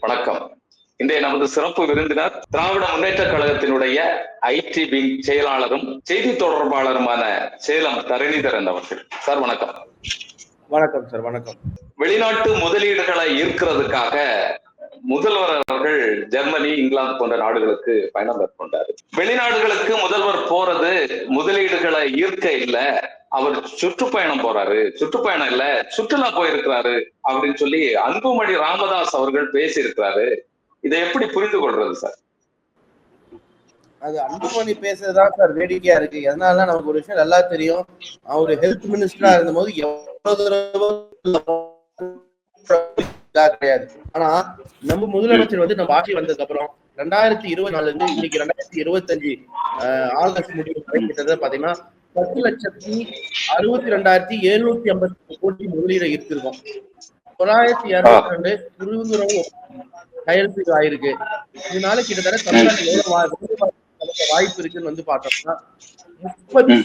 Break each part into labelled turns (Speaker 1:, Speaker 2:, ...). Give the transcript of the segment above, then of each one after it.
Speaker 1: வணக்கம். இன்றைய நமது சிறப்பு விருந்தினர் திராவிட முன்னேற்ற கழகத்தினுடைய ஐடி விங் செயலாளரும் செய்தி தொடர்பாளருமான சேலம் தரணிதரன் அவர்கள். சார் வணக்கம்.
Speaker 2: வணக்கம் சார் வணக்கம்.
Speaker 1: வெளிநாட்டு முதலீடுகளை ஈர்க்கிறதுக்காக முதல்வர் அவர்கள் ஜெர்மனி இங்கிலாந்து போன்ற நாடுகளுக்கு பயணம் மேற்கொண்டாரு. வெளிநாடுகளுக்கு முதல்வர் போறது முதலீடுகளை ஈர்க்க இல்ல அவர் சுற்றுப்பயணம் போறாரு. சுற்றுப்பயணம் இல்ல சுற்றுலா போயிருக்கிறாரு அப்படின்னு சொல்லி அன்புமணி ராமதாஸ் அவர்கள் பேசியிருக்கிறாரு. இதை எப்படி புரிந்து கொள்றது சார்?
Speaker 2: அது அன்புமணி பேசுறதுதான் சார் வேடிக்கையா இருக்கு. எதனால நமக்கு ஒரு விஷயம் நல்லா தெரியும். அவரு ஹெல்த் மினிஸ்டரா இருந்தபோது எவ்வளவு தடவை கிடையாது. ஆனா நம்ம முதலமைச்சர் வந்து நம்ம ஆட்சி வந்ததுக்கு அப்புறம் ரெண்டாயிரத்தி இருபத்தி நாலுல இருந்து இன்னைக்கு ரெண்டாயிரத்தி இருபத்தஞ்சு ஆகஸ்ட் முடிவு கிட்டத்தட்ட பாத்தீங்கன்னா பத்து லட்சத்தி அறுபத்தி ரெண்டாயிரத்தி எழுநூத்தி ஐம்பத்தி கோடி முதலீடு ஈர்த்திருக்கோம். தொள்ளாயிரத்தி இருநூத்தி ரெண்டு புரிந்துணர்வு கையெழுத்து ஆயிருக்கு இதனால கிட்டத்தட்ட தமிழ்நாட்டில் வாய்ப்பு இருக்குன்னு வந்து பார்த்தோம்னா முப்பத்தி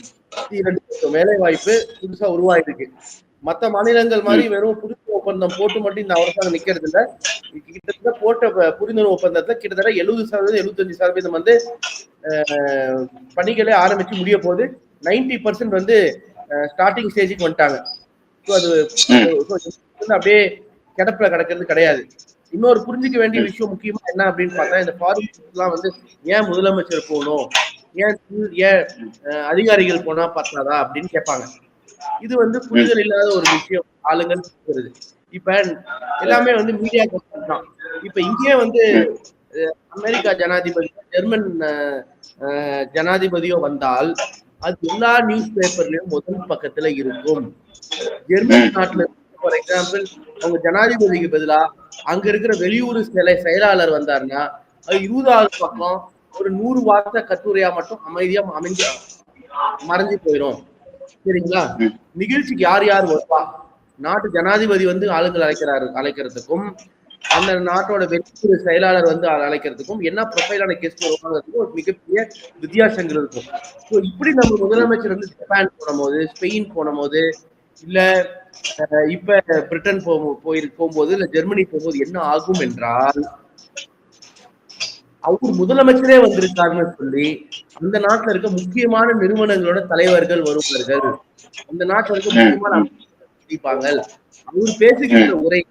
Speaker 2: ரெண்டு வேலை வாய்ப்பு புதுசா உருவாயிருக்கு. மத்த மாநிலங்கள் மாதிரி வெறும் புரிந்து ஒப்பந்தம் போட்டு மட்டும் இந்த அரசாங்கம் நிக்கிறது இல்ல. கிட்டத்தட்ட போட்ட புரிந்துணர்வு ஒப்பந்தத்துல கிட்டத்தட்ட எழுபது சதவீதம் எழுபத்தஞ்சு சதவீதம் வந்து பணிகளே ஆரம்பிச்சு முடிய போது நைன்டி பர்சன்ட் வந்து ஸ்டார்டிங் ஸ்டேஜுக்கு வந்துட்டாங்க. அது வந்து அப்படியே கிடப்புல கிடக்கிறது கிடையாது. இன்னொரு புரிஞ்சுக்க வேண்டிய விஷயம் முக்கியமா என்ன அப்படின்னு பார்த்தா இந்த ஃபாரின் எல்லாம் வந்து ஏன் முதலமைச்சர் போகணும்? ஏன் ஏன் அதிகாரிகள் போனா பத்தாதா அப்படின்னு கேட்பாங்க. இது வந்து புரிதல் இல்லாத ஒரு விஷயம். ஆளுங்கள் பேசுறது இப்ப எல்லாமே வந்து மீடியா தான். இப்ப இங்கேயே வந்து அமெரிக்கா ஜனாதிபதி ஜெர்மன் ஜனாதிபதியோ வந்தால் அது எல்லா நியூஸ் பேப்பர்லயும் முதல் பக்கத்துல இருக்கும். ஜெர்மன் நாட்டுல ஃபார் எக்ஸாம்பிள் அவங்க ஜனாதிபதிக்கு பதிலா அங்க இருக்கிற வெளியூர் சிலை செயலாளர் வந்தாருன்னா அது இருபதாவது பக்கம் ஒரு நூறு வார்த்தை கட்டுரையா மட்டும் அமைதியா அமைஞ்சு மறைஞ்சு போயிடும் சரிங்களா? நிகழ்ச்சிக்கு யார் யார் வருவா? நாட்டு ஜனாதிபதி வந்து ஆளுங்கள் அழைக்கிறாரு அழைக்கிறதுக்கும் அந்த நாட்டோட வெளியுறவு செயலாளர் வந்து அழைக்கிறதுக்கும் என்ன ப்ரொஃபைலான கேஸ் வருவாங்கிறதுக்கும் ஒரு மிகப்பெரிய வித்தியாசங்கள் இருக்கும். ஸோ இப்படி நம்ம முதலமைச்சர் வந்து ஜப்பான் போனபோது ஸ்பெயின் போனபோது இல்ல இப்ப பிரிட்டன் போ போயிரு போகும்போது இல்ல ஜெர்மனி போகும்போது என்ன ஆகும் என்றால் அவர் முதலமைச்சரே வந்திருக்காருன்னு சொல்லி அந்த நாட்டுல இருக்க முக்கியமான நிறுவனங்களோட தலைவர்கள் வருவார்கள். அந்த நாட்டுல இருக்க முக்கியமான அமைச்சர்கள் அவர் பேசுகின்ற உரை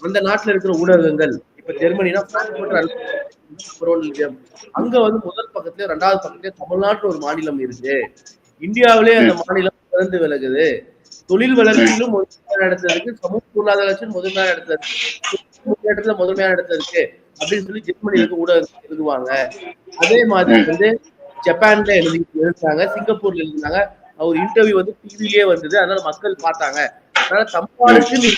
Speaker 2: அந்த நாட்டுல இருக்கிற ஊடகங்கள் இப்ப ஜெர்மனினா அங்க வந்து முதல் பக்கத்துல ரெண்டாவது பக்கத்துல தமிழ்நாட்டுல ஒரு மாநிலம் இருக்கு. இந்தியாவிலே அந்த மாநிலம் சிறந்து விலகுது. தொழில் வளர்ச்சியிலும் முதன்மையான இடத்துல இருக்கு. சமூக பொருளாதார முதன்மையான இடத்துல இருக்கு. முன்னேற்றத்துல முதன்மையான இடத்துல இருக்கு. அப்படின்னு சொல்லி ஜெர்மனில இருக்க ஊடகங்கள் எழுதுவாங்க. அதே மாதிரி வந்து ஜப்பான்ல எழுதி எழுதுனாங்க சிங்கப்பூர்ல எழுதினாங்க. அவர் இன்டர்வியூ வந்து டிவிலேயே வந்தது. அதனால மக்கள் பார்த்தாங்க. அதனால தமிழ்நாடுக்கு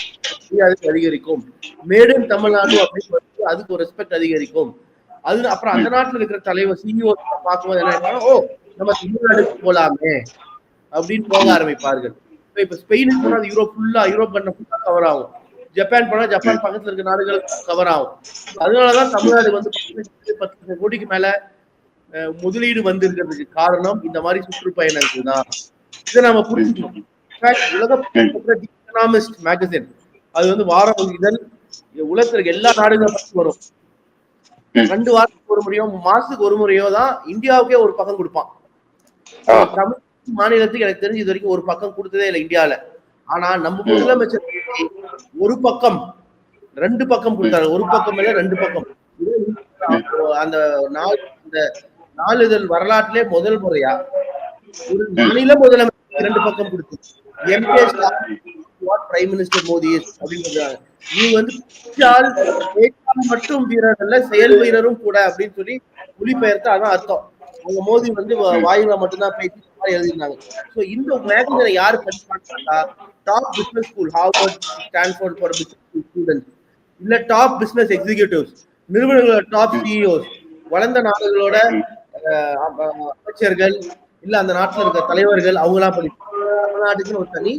Speaker 2: அதிகரிக்கும். மேடன் தமிழ்நாடு அப்படின்னு அதுக்கு ஒரு ரெஸ்பெக்ட் அதிகரிக்கும். அது அப்புறம் அந்த நாட்டுல இருக்கிற தலைவர் சிஇஓ பார்க்கும்போது என்ன ஓ நம்ம தமிழ்நாடுக்கு போலாமே அப்படின்னு போக ஆரம்பிப்பார்கள். இப்ப இப்ப ஸ்பெயினுக்கு போனா யூரோப் ஃபுல்லா யூரோப் பண்ண ஃபுல்லா கவர் ஆகும். ஜப்பான் போனா ஜப்பான் பக்கத்துல இருக்க நாடுகள் கவர் ஆகும். அதனாலதான் தமிழ்நாடு வந்து பத்து பத்து கோடிக்கு மேல அஹ், முதலீடு வந்திருக்கிறதுக்கு காரணம் இந்த மாதிரி சுற்றுப்பயணங்கள் தான். இதை நம்ம புரிஞ்சுக்கணும். உலக எக்கனாமிஸ்ட் மேகசின் அது வந்து வாரம் இதழ். உலகத்துல எல்லா நாடுகளை வரும். ரெண்டு வாரத்துக்கு ஒரு முறையோ மாசத்துக்கு ஒரு முறையோ தான் இந்தியாவுக்கே ஒரு பக்கம் கொடுப்பான். தமிழ் மாநிலத்துக்கு எனக்கு தெரிஞ்சு இது வரைக்கும் ஒரு பக்கம் கொடுத்ததே இல்லை இந்தியால. ஆனா நம்ம முதலமைச்சர் ஒரு பக்கம் ரெண்டு பக்கம் கொடுத்தாரு. ஒரு பக்கம் இல்ல ரெண்டு பக்கம். அந்த நாள் அந்த நாளிதழ் வரலாற்றிலே முதல் முறையா ஒரு மாநில முதலமைச்சர் ரெண்டு பக்கம் கொடுத்து MK what prime minister Modi is அப்படின்னு சொல்றாங்க வந்து பேச்சால் மட்டும் வீரர் அல்ல செயல் வீரரும் கூட அப்படின்னு சொல்லி மொழிபெயர்த்து அதான் அர்த்தம். அவங்க மோதி வந்து வா- வாயில மட்டும்தான் பேசி இந்த எழுதிருந்தாங்க ஸோ இந்த மேகசினை யாரு படிப்பாங்கன்னா top business school Harvard Stanford far business students இல்ல டாப் பிசினஸ் எக்ஸிகியூட்டிவ்ஸ் நிறுவனங்களோட டாப் சிஇஓஸ் வளர்ந்த நாடுகளோட அஹ், அம- அமைச்சர்கள் இல்ல அந்த நாட்டுல இருக்க தலைவர்கள் அவங்க எல்லாம் படிப்பாங்க. தமிழ்நாட்டுக்குன்னு ஒரு தனி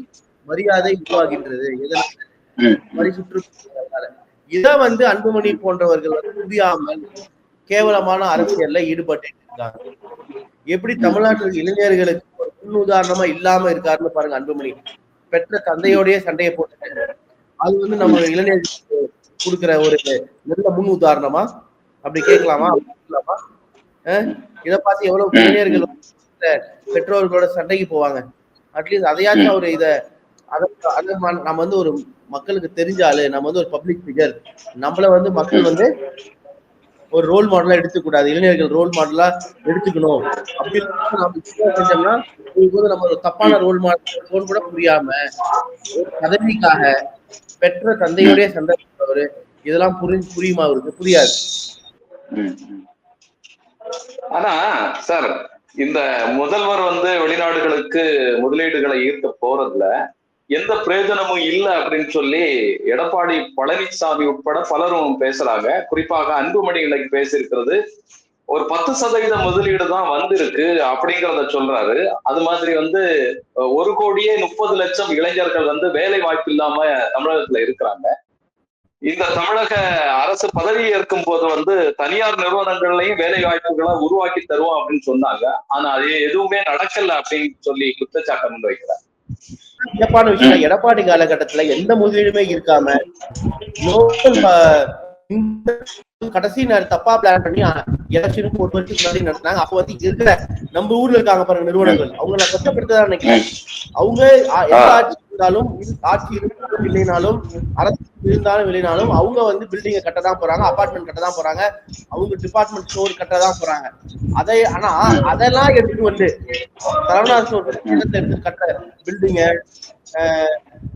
Speaker 2: மரியாதை உருவாகின்றது. சுற்றுலா இதை வந்து அன்புமணி போன்றவர்கள் புரியாமல் கேவலமான அரசியல்ல ஈடுபட்டு இருக்காங்க எப்படி தமிழ்நாட்டில் இளைஞர்களுக்கு ஒரு முன் உதாரணமா இல்லாம இருக்காருன்னு பாருங்க அன்புமணி. பெற்ற தந்தையோடய சண்டையை போட்டு அது வந்து நம்ம இளைஞர்களுக்கு கொடுக்கிற ஒரு நல்ல முன் உதாரணமா அப்படி கேட்கலாமா? கேட்கலாமா இத பார்த்து எவ்வளவு இளைஞர்கள் பெற்றோர்களோட சண்டைக்கு போவாங்க. அட்லீஸ்ட் அதையாச்சும் ஒரு இத நம்ம வந்து ஒரு மக்களுக்கு தெரிஞ்சாலே நம்ம வந்து ஒரு பப்ளிக் ஃபிகர் நம்மள வந்து மக்கள் வந்து ஒரு ரோல் மாடலா எடுத்துக்கூடாது. இளைஞர்கள் ரோல் மாடலா எடுத்துக்கணும். அப்படின்னு நம்ம செஞ்சோம்னா நம்ம ஒரு தப்பான ரோல் மாடல் கூட புரியாம ஒரு பதவிக்காக பெற்ற தந்தையுடைய சந்தர்ப்பவர் இதெல்லாம் புரி புரியுமா அவருக்கு? புரியாது.
Speaker 1: ஆனா சார் இந்த முதல்வர் வந்து வெளிநாடுகளுக்கு முதலீடுகளை ஈர்க்க போறதுல எந்த பிரயோஜனமும் இல்லை அப்படின்னு சொல்லி எடப்பாடி பழனிசாமி உட்பட பலரும் பேசுறாங்க. குறிப்பாக அன்புமணி இன்னைக்கு பேசியிருக்கிறது. ஒரு பத்து சதவீத முதலீடு தான் வந்திருக்கு அப்படிங்கிறத சொல்றாரு. அது மாதிரி வந்து ஒரு கோடியே முப்பது லட்சம் இளைஞர்கள் வந்து வேலை வாய்ப்பு இல்லாம தமிழகத்துல இருக்கிறாங்க. இந்த தமிழக அரசு பதவி ஏற்கும் போது வந்து தனியார் நிறுவனங்கள்லயும் வேலை வாய்ப்புகளை உருவாக்கி தருவோம் அப்படின்னு சொன்னாங்க. ஆனா அது எதுவுமே நடக்கல அப்படின்னு சொல்லி குற்றச்சாட்டு முன்வைக்கிறார்.
Speaker 2: சிறப்பான விஷயம். எடப்பாடி காலகட்டத்துல எந்த முதலீடுமே இருக்காம கடைசி நேரம் தப்பா பிளான் பண்ணி எலெக்ஷனுக்கு ஒரு வருஷத்துக்கு முன்னாடி நடத்தினாங்க. அப்ப வந்து இருக்கிற நம்ம ஊர்ல இருக்காங்க பாருங்க நிறுவனங்கள். அவங்க நான் கஷ்டப்படுத்ததான் நினைக்கிறேன். அவங்க இருந்தாலும் ஆட்சி இருந்தாலும் இல்லைனாலும் அரசு இருந்தாலும் இல்லைனாலும் அவங்க வந்து பில்டிங்கை கட்ட தான் போறாங்க அபார்ட்மெண்ட் கட்ட தான் போறாங்க. அவங்க டிபார்ட்மெண்ட் ஸ்டோர் கட்ட தான் போறாங்க. அதை ஆனா அதெல்லாம் எடுத்துட்டு வந்து சரவணா ஸ்டோர் எடுத்து கட்ட பில்டிங்க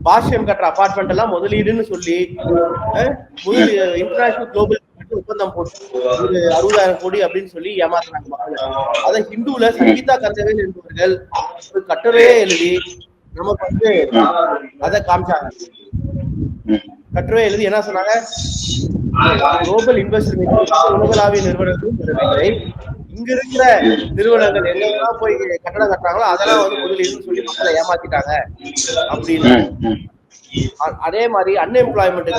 Speaker 2: பாஷ்யம் கட்டுற அபார்ட்மெண்ட் எல்லாம் முதலீடுன்னு சொல்லி அஹ், இன்டர்நேஷனல் குளோபல் ஒப்பந்தம் போட்டு ஒரு அறுபதாயிரம் கோடி அப்படின்னு சொல்லி ஏமாத்துறாங்க அதை ஹிந்துல சங்கீதா கந்தவேல் என்பவர்கள் ஒரு கட்டுரையே எழுதி நமக்கு வந்து அதை காமிச்சாங்க. கட்டுரை எழுதி என்ன சொன்னாங்க? குளோபல் இன்வெஸ்ட்மெண்ட் உலகளாவிய நிறுவனங்களும் உதவிகளை இங்க இருக்கிற நிறுவனங்கள் எங்கெல்லாம் போய் கட்டடம் கட்டுறாங்களோ அதெல்லாம் வந்து முதலீடுன்னு சொல்லி மக்களை ஏமாத்திட்டாங்க அப்படின்னு. அதே மாதிரி அன்எம்ப்ளாய்மெண்ட்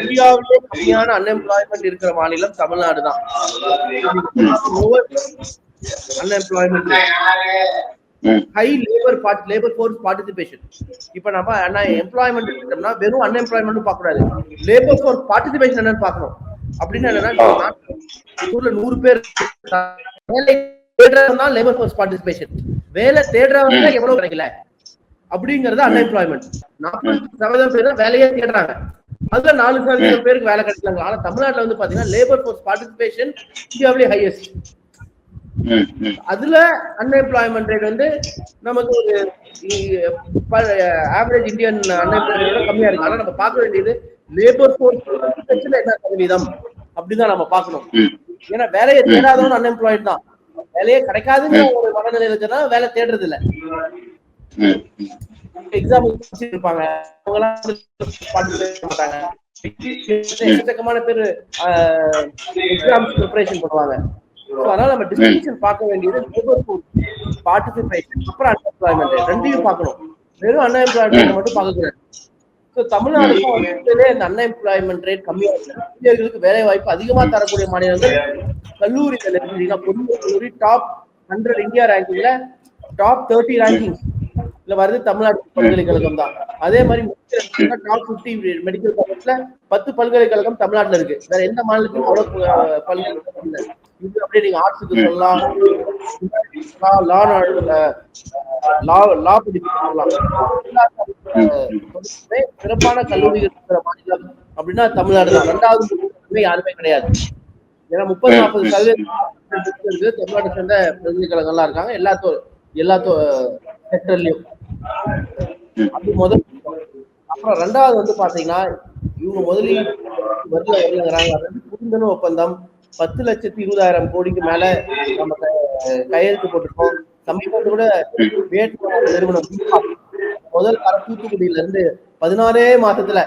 Speaker 2: இந்தியாவிலே கம்மியான அன்எம்ப்ளாய்மெண்ட் இருக்கிற மாநிலம் தமிழ்நாடு தான் unemployment high labour part labour force participation இப்ப நம்ம அண்ணா எம்ப்ளாய்மெண்ட் எடுத்தோம்னா வெறும் அன்எம்ப்ளாய்மெண்ட் பார்க்க கூடாது லேபர் ஃபோர்ஸ் பார்ட்டிசிபேஷன் என்னன்னு பார்க்கணும். அப்படின்னு என்னன்னா ஊர்ல நூறு பேர் வேலை தேடுறவங்க லேபர் ஃபோர்ஸ் பார்ட்டிசிபேஷன் வேலை தேடுறவங்க எவ்வளவு கிடைக்கல? அப்படிங்கறது அன்எம்ப்ளாய்மெண்ட் நாற்பது சதவீதம் பேர் வேலையே தேடுறாங்க. அதுல நாலு சதவீதம் பேருக்கு வேலை கிடைக்கலாங்க. ஆனா தமிழ்நாட்டுல வந்து பாத்தீங்கன்னா லேபர் ஃபோர்ஸ் பார்ட்டிசிபேஷன் இந்தியாவிலே ஹையஸ்ட் அதுல அன்எம்ப்ளாய்மெண்ட் ரேட் வந்து நமக்கு ஒரு ஆவரேஜ் இந்தியன் அன்எம்ப்ளாய்மெண்ட் கம்மியா இருக்கு. ஆனா நம்ம பார்க்க வேண்டியது லேபர் ஃபோர்ஸ் என்ன சதவீதம்? அப்படிதான் நம்ம பார்க்கணும். ஏன்னா வேலையை தேடாதவன் அன்எம்ப்ளாய்ட் தான். வேலையே கிடைக்காதுங்கிற ஒரு மனநிலை இருக்குன்னா வேலை தேடுறது இல்ல எக்ஸாம் இருப்பாங்க மாட்டாங்க. எக்கச்சக்கமான பேர் எக்ஸாம் ப்ரிப்பரேஷன் பண்ணுவாங்க. அதனால நம்ம டிஸ்டிங்ஷன் பார்க்க வேண்டியது லேபர் ஃபோர்ஸ் பார்ட்டிசிபேஷன் அப்புறம் அன்எம்ப்ளாய்மெண்ட் ரெண்டையும் பார்க்கணும். வெறும் அன்எம்ப்ளாய்மெண்ட் மட்டும் பார்க்க கூடாது ஸோ தமிழ்நாடுக்கும் இந்த அன்எம்ப்ளாய்மெண்ட் ரேட் கம்மியா இருக்கு. இந்தியர்களுக்கு வேலை வாய்ப்பு அதிகமா தரக்கூடிய மாநிலங்கள் கல்லூரிகள் பொறியியல் கல்லூரி டாப் ஹண்ட்ரட் இந்தியா ரேங்கிங்ல டாப் தேர்ட்டி ரேங்கிங் இல்ல வருது தமிழ்நாடு பல்கலைக்கழகம் தான். அதே மாதிரி டாப் பிப்டி மெடிக்கல் காலேஜ்ல பத்து பல்கலைக்கழகம் தமிழ்நாட்டுல இருக்கு. வேற எந்த மாநிலத்திலும் அவ்வளவு பல்கலைக்கழகம் இல்ல. இது அப்படியே நீங்க ஆர்ட்ஸுக்கு சொல்லலாம். லா லா லா படிப்பு சொல்லலாம். சிறப்பான கல்லூரிகள் இருக்கிற மாநிலம் அப்படின்னா தமிழ்நாடு தான். ரெண்டாவது யாருமே கிடையாது. ஏன்னா முப்பது நாற்பது சதவீதம் இருக்கு தமிழ்நாடு சேர்ந்த பல்கலைக்கழகம்லாம் இருக்காங்க. எல்லாத்தோ எல்லாத்தோ செக்டர்லயும் அது முதல் அப்புறம் ரெண்டாவது வந்து பாத்தீங்கன்னா இவங்க முதலீடு வரல வரலங்கிறாங்க அது வந்து புரிந்துணர்வு ஒப்பந்தம். பத்து லட்சத்தி இருபதாயிரம் கோடிக்கு மேல நம்ம கையெழுத்து போட்டிருக்கோம். சமீபத்துல கூட வேட்பாளர் நிறுவனம் முதல் கார தூத்துக்குடியில இருந்து பதினாறே மாசத்துல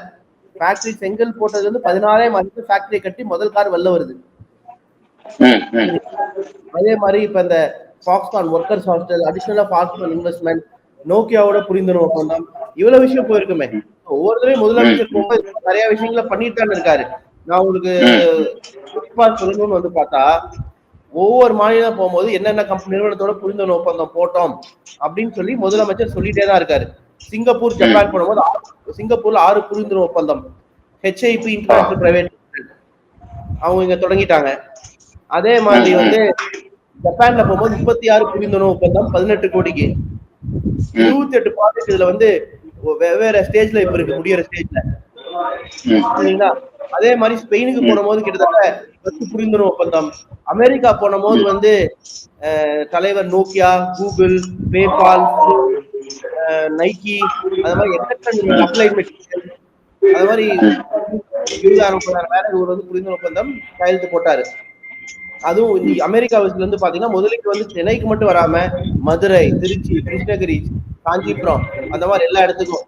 Speaker 2: ஃபேக்டரி செங்கல் போட்டது வந்து பதினாறே மாசத்துல ஃபேக்டரி கட்டி முதல் கார் வெளில வருது. அதே மாதிரி இப்ப இந்த ஃபாக்ஸ்கான் ஒர்க்கர்ஸ் ஹாஸ்டல் அடிஷனலா ஃபாக்ஸ்கான் இன்வெஸ்ட்மெண்ட் நோக்கியாவோட புரிந்துணர்வு ஒப்பந்தம் இவ்வளவு விஷயம் போயிருக்குமே. ஒவ்வொருத்தரையும் முதலமைச்சர் போகும்போது நிறைய விஷயங்களை பண்ணிட்டு இருக்காரு. நான் உங்களுக்கு குறிப்பா சொல்லணும்னு வந்து பார்த்தா ஒவ்வொரு மாநிலம் போகும்போது என்னென்ன கம்பெனி நிறுவனத்தோட புரிந்துணர்வு ஒப்பந்தம் போட்டோம் அப்படின்னு சொல்லி முதலமைச்சர் சொல்லிட்டே தான் இருக்காரு. சிங்கப்பூர் ஜப்பான் போடும்போது சிங்கப்பூர்ல ஆறு புரிந்துணர்வு ஒப்பந்தம். ஹெச்ஐபி இன்டர்நேஷனல் பிரைவேட் அவங்க இங்க தொடங்கிட்டாங்க. அதே மாதிரி வந்து ஜப்பான்ல போகும்போது முப்பத்தி ஆறு புரிந்துணர்வு ஒப்பந்தம் பதினெட்டு கோடிக்கு. இருபத்தி எட்டு ப்ராஜெக்ட் இதுல வந்து வெவ்வேறு ஸ்டேஜ்ல இப்ப இருக்கு முடியற ஸ்டேஜ்ல சரிங்களா? அதே மாதிரி ஸ்பெயினுக்கு போன போது கிட்டத்தட்ட பத்து புரிந்துணர்வு ஒப்பந்தம். அமெரிக்கா போன போது வந்து தலைவர் நோக்கியா கூகுள் பேபால் நைக்கி அது மாதிரி மெட்டீரியல் அது மாதிரி இருபதாயிரம் முப்பதாயிரம் வேலை இவர் வந்து புரிந்துணர்வு ஒப்பந்தம் கையெழுத்து போட்டாரு. அதுவும் அமெரிக்கா இருந்து பாத்தீங்கன்னா முதலுக்கு வந்து சென்னைக்கு மட்டும் வராம மதுரை திருச்சி கிருஷ்ணகிரி காஞ்சிபுரம் அந்த மாதிரி எல்லா இடத்துக்கும்.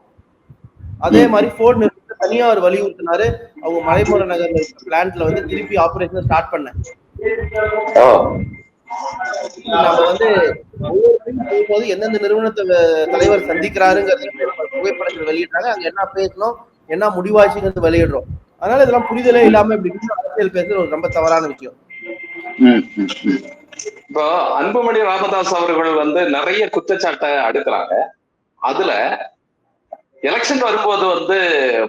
Speaker 2: அதே மாதிரி ஃபோர்ட் நிறுவனத்தை தனியா அவர் வலியுறுத்தினாரு. அவங்க மலைமூல நகர்ல இருக்க பிளான்ட்ல வந்து திருப்பி ஆபரேஷன் ஸ்டார்ட் பண்ண நம்ம வந்து போகும்போது எந்தெந்த நிறுவனத்தை தலைவர் சந்திக்கிறாருங்கிறது புகைப்படங்கள் வெளியிடுறாங்க. அங்க என்ன பேசணும் என்ன முடிவாச்சுங்கிறது வெளியிடுறோம். அதனால இதெல்லாம் புரிதலே இல்லாம இப்படி அரசியல் பேசுறது ரொம்ப தவறான விஷயம்.
Speaker 1: இப்போ அன்புமணி ராமதாஸ் அவர்கள் வந்து நிறைய குற்றச்சாட்டை அடுக்குறாங்க. அதுல எலெக்ஷன் வரும்போது வந்து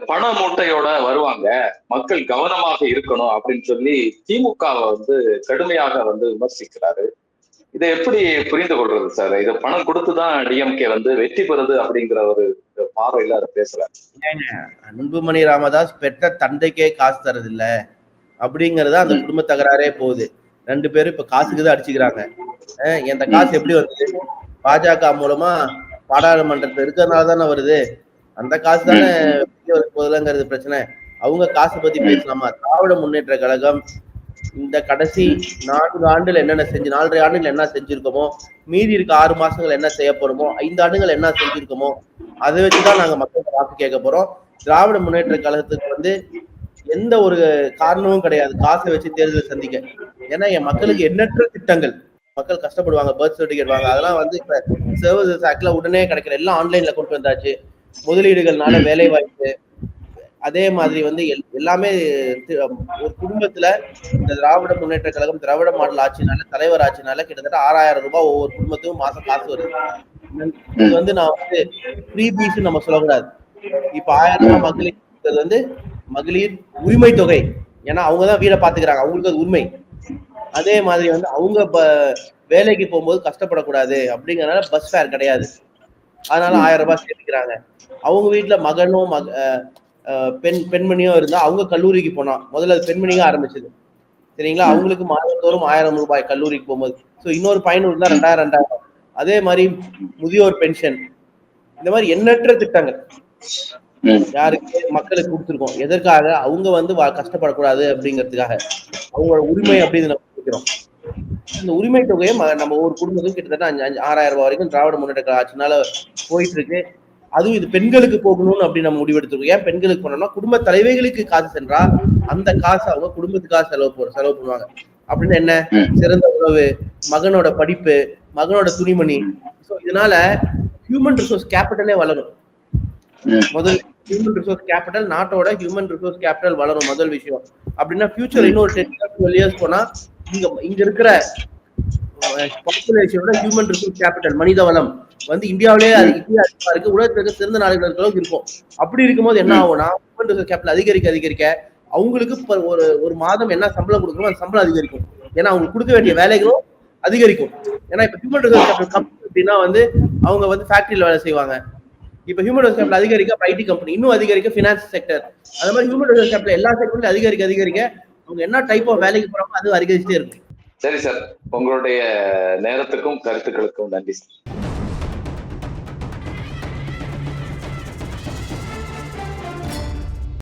Speaker 1: பண மூட்டையோட வருவாங்க. மக்கள் கவனமாக இருக்கணும் அப்படின்னு சொல்லி திமுகவை வந்து கடுமையாக வந்து விமர்சிக்கிறாரு. இதை எப்படி புரிந்து கொள்றது சார்? இது பணம் கொடுத்துதான் டிஎம்கே வந்து வெற்றி பெறுது அப்படிங்கிற ஒரு பார்வையில அவர் பேசுறாரு.
Speaker 2: அன்புமணி ராமதாஸ் பெற்ற தந்தைக்கே காசு தரதில்ல. அப்படிங்கறது அந்த குடும்ப தகராறே போகுது. ரெண்டு பேரும் இப்ப காசுக்கு தான் அடிச்சுக்கிறாங்க. இந்த காசு எப்படி வருது? பாஜக மூலமா பாராளுமன்றத்துல இருக்கிறதுனால தானே வருது. அந்த காசு தானே போகுதுலங்கிறது பிரச்சனை. அவங்க காசு பத்தி பேசலாமா? திராவிட முன்னேற்ற கழகம் இந்த கடைசி நான்கு ஆண்டுல என்னென்ன செஞ்சு நாலரை ஆண்டுகள் என்ன செஞ்சிருக்கோமோ மீதி இருக்க ஆறு மாசங்கள் என்ன செய்ய போறோமோ ஐந்து ஆண்டுகள் என்ன செஞ்சிருக்கோமோ அதை வச்சுதான் நாங்க மக்கள்கிட்ட வாக்கு கேட்க போறோம். திராவிட முன்னேற்ற கழகத்துக்கு வந்து எந்த ஒரு காரணமும் கிடையாது. காசை வச்சு தேர்தல் சந்திக்க. ஏன்னா என் மக்களுக்கு எண்ணற்ற திட்டங்கள். மக்கள் கஷ்டப்படுவாங்க பர்த் சர்டிஃபிகேட் வாங்க அதெல்லாம் வந்து இப்ப சர்வீசஸ் ஆக்ட்ல உடனே கிடைக்கிற எல்லாம் ஆன்லைன்ல கொண்டு வந்தாச்சு. முதலீடுகள்னால வேலை வாய்ப்பு அதே மாதிரி வந்து எல்- எல்லாமே ஒரு குடும்பத்துல இந்த திராவிட முன்னேற்ற கழகம் திராவிட மாடல் ஆட்சினால தலைவர் ஆட்சினால கிட்டத்தட்ட ஆறாயிரம் ரூபாய் ஒவ்வொரு குடும்பத்துக்கும் மாசம் காசு வருது. இது வந்து நான் வந்து ஃப்ரீ பீஸ் நம்ம சொல்லக்கூடாது. இப்ப ஆயிரம் ரூபாய் மகளிர் வந்து மகளிர் உரிமை தொகை ஏன்னா அவங்க தான் வீடை பாத்துக்கிறாங்க அவங்களுக்கு அது உரிமை. அதே மாதிரி வந்து அவங்க வேலைக்கு போகும்போது கஷ்டப்படக்கூடாது அப்படிங்கறதுனால பஸ் ஃபேர் கிடையாது. அதனால ஆயிரம் ரூபாய் சேர்த்துக்கிறாங்க. அவங்க வீட்டுல மகனோ மக பெண் பெண்மணியோ இருந்தா அவங்க கல்லூரிக்கு போனா முதல்ல அது பெண்மணிగా ஆரம்பிச்சது. சரிங்களா? அவங்களுக்கு மாதந்தோறும் ஆயிரம் ரூபாய் கல்லூரிக்கு போகும்போது. ஸோ இன்னொரு பயனூர் இருந்தா ரெண்டாயிரம் ரெண்டாயிரம். அதே மாதிரி முதியோர் பென்ஷன் இந்த மாதிரி எண்ணற்ற திட்டங்கள். யாருக்கு? மக்களுக்கு கொடுத்துருக்கோம். எதற்காக? அவங்க வந்து கஷ்டப்படக்கூடாது அப்படிங்கிறதுக்காக. அவங்களோட உரிமை அப்படின்னு வைக்கிறோம் இந்த உரிமை தொகையை நம்ம ஒரு குடும்பத்துக்கும் கிட்டத்தட்ட அஞ்சு அஞ்சு ஆறாயிரம் ரூபாய் வரைக்கும் திராவிட முன்னேற்ற ஆட்சினால போயிட்டு இருக்கு அதுவும் இது பெண்களுக்கு போகணும்னு அப்படி நம்ம முடிவெடுத்துருக்கோம். ஏன் பெண்களுக்கு போனோம்னா குடும்ப தலைவைகளுக்கு காசு சென்றா அந்த காசு அவங்க குடும்பத்துக்காக செலவு போ செலவு பண்ணுவாங்க. அப்படின்னு என்ன? சிறந்த உணவு மகனோட படிப்பு மகனோட துணிமணி. ஸோ இதனால ஹியூமன் ரிசோர்ஸ் கேபிட்டலே வளரும். முதல் ஹியூமன் ரிசோர்ஸ் கேபிட்டல் நாட்டோட ஹியூமன் ரிசோர்ஸ் கேபிட்டல் வளரும் முதல் விஷயம். அப்படின்னா ஃபியூச்சர் இன்னொரு டென் டுவெல் இயர்ஸ் போனா இங்க இங்க இருக்கிற பாப்புலேஷனோட ஹியூமன் ரிசோர்ஸ் கேபிட்டல் மனித வளம் வந்து இந்தியாவிலேயே அது இந்தியா அதிகமா இருக்கு. உலகத்துல சிறந்த நாடுகள் அளவுக்கு இருக்கும். அப்படி இருக்கும்போது என்ன ஆகும்னா ஹியூமன் ரிசோர்ஸ் கேபிட்டல் அதிகரிக்க அதிகரிக்க அவங்களுக்கு ஒரு ஒரு மாதம் என்ன சம்பளம் கொடுக்கணும் அந்த சம்பளம் அதிகரிக்கும். ஏன்னா அவங்களுக்கு கொடுக்க வேண்டிய வேலைகளும் அதிகரிக்கும். ஏன்னா இப்ப ஹியூமன் ரிசோர்ஸ் கேபிட்டல் கம்பெனி அப்படின்னா வந்து அவங்க வந்து ஃபேக்டரியில வேலை செய்வாங்க. இப்ப ஹியூமன் ரிசோர்ஸ் கேபிட்டல் அதிகரிக்க ஐடி கம்பெனி இன்னும் அதிகரிக்க ஃபினான்ஸ் செக்டர் அது மாதிரி ஹியூமன் ரிசோர்ஸ் கேபிட்டல் எல்லா செக்டர்லயும் அதிகரிக்க அதிகரிக்க அவங்க என்ன டைப் ஆஃப் வேலைக்கு போறாங்க அது அதிகரிச்சுட்டே இருக்கும்
Speaker 1: சரி சார். உங்களுடைய நேரத்துக்கும் கருத்துக்களுக்கும் நன்றி சார்.